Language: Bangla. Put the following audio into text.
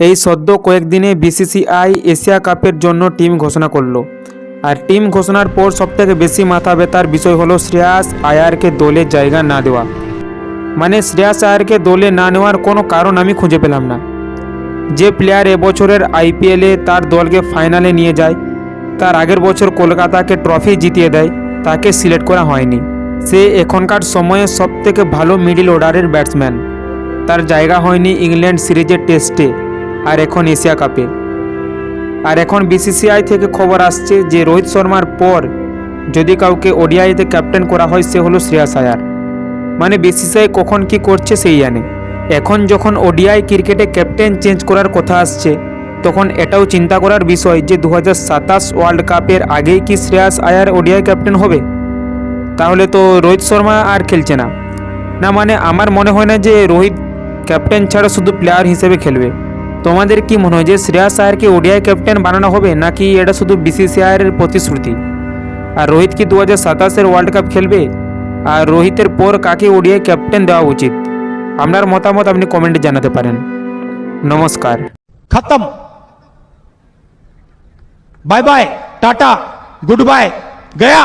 এই সদ্য কয়েকদিনে বিসিসিআই এশিয়া কাপের জন্য টিম ঘোষণা করল। আর টিম ঘোষণার পর সবথেকে বেশি মাথা ব্যথার বিষয় হলো শ্রেয়াস আয়ারকে দলে জায়গা না দেওয়া। মানে শ্রেয়াস আয়ারকে দলে না নেওয়ার কোনো কারণ আমি খুঁজে পেলাম না। যে প্লেয়ার এবছরের আইপিএলে তার দলকে ফাইনালে নিয়ে যায়, তার আগের বছর কলকাতাকে ট্রফি জিতিয়ে দেয়, তাকে সিলেক্ট করা হয়নি। সে এখনকার সময়ে সবথেকে ভালো মিডিল অর্ডারের ব্যাটসম্যান। তার জায়গা হয়নি ইংল্যান্ড সিরিজের টেস্টে। আর এখন এশিয়া কাপে। আর এখন বিসিসিআই থেকে খবর আসছে যে, রোহিত শর্মার পর যদি কাউকে ওডিআইতে ক্যাপ্টেন করা হয়, সে হলো শ্রেয়াস আয়ার মানে বিসিসিআই কখন কি করছে সেই জানে। এখন যখন ওডিআই ক্রিকেটে ক্যাপ্টেন চেঞ্জ করার কথা আসছে, তখন এটাও চিন্তা করার বিষয় যে দু হাজার সাতাশ ওয়ার্ল্ড কাপের আগেই কি শ্রেয়াস আয়ার ওডিআই ক্যাপ্টেন হবে? তাহলে তো রোহিত শর্মা আর খেলছে না। না মানে আমার মনে হয় না যে, রোহিত ক্যাপ্টেন ছাড়া শুধু প্লেয়ার হিসেবে খেলবে। তোমাদের কি মনে হয় যে শ্রেয়া সাহারকে ওডিআই ক্যাপ্টেন বানানো হবে, নাকি এটা শুধু বিসিসিআইয়ের প্রতিশ্রুতি? আর রোহিত কি দু হাজার সাতাশের ওয়ার্ল্ড কাপ খেলবে? আর রোহিতের পর কাকে ওডিআই ক্যাপ্টেন দেওয়া উচিত? আপনার মতামত আপনি কমেন্টে জানাতে পারেন। নমস্কার। খতম। Bye bye tata good bye Gaya